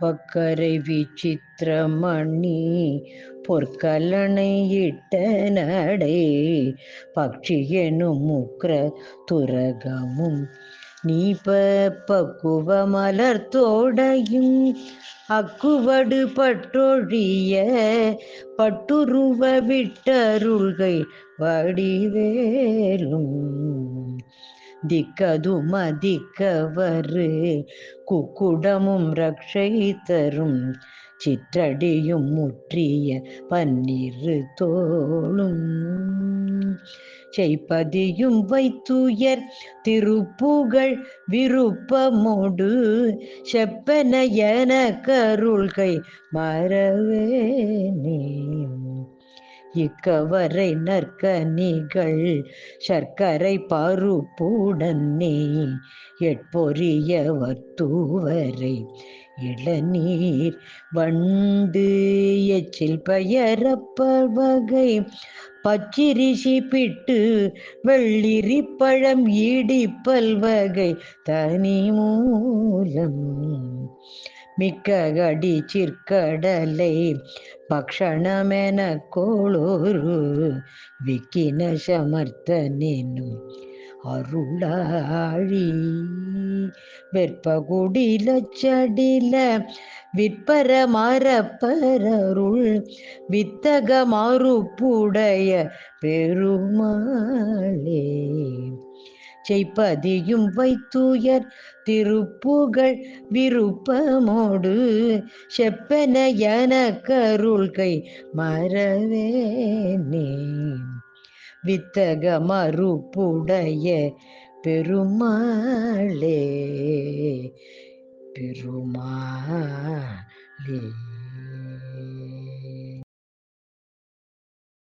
பக்கரை விசித்திரமணி பொற்கலனை இட்ட நடை பக்ஷி எனும் முக்ர துரகமும் நீப பக்குவ மலர்த்தோடையும் அக்குவடு பட்டொழிய பட்டுருவ விட்டருள்கை வடிவேலும். திக்கதும திக்கவரு குக்குடமும் ரக்ஷை தரும் சிற்றடியும் முற்றிய பன்னிரு தோளும். செய்ப்பதியும் வைத்துயர் திருப்புகழ் விருப்பமோடு செப்பன என கருள்கை மறவேனே. இக்கவரை நற்கனிகள் சர்க்கரை பருப்புடனே எட்பொரிய வத்தூவரை இளநீர் வண்டு எச்சில் பெயரப்பவகை பச்சிரிசி பிட்டு வெள்ளிரி பழம் இடிப்பல் வகை தனி மூலம் மிக்க கடி சிற்கடலை பக்ஷணமென கோளோரு விக்கின சமர்த்தனெனும் அருளாழி. வெற்பகுடில சடில விற்பர மரப்பரருள் வித்தக மறுப்புடைய பெருமாளே. செய்ப்பதியும் வைத்துயர் திருப்புகழ் விருப்பமோடு செப்பன என கருள்கை மறவேனே வித்தக மறுப்புடைய பெருமாளே பெருமாளே.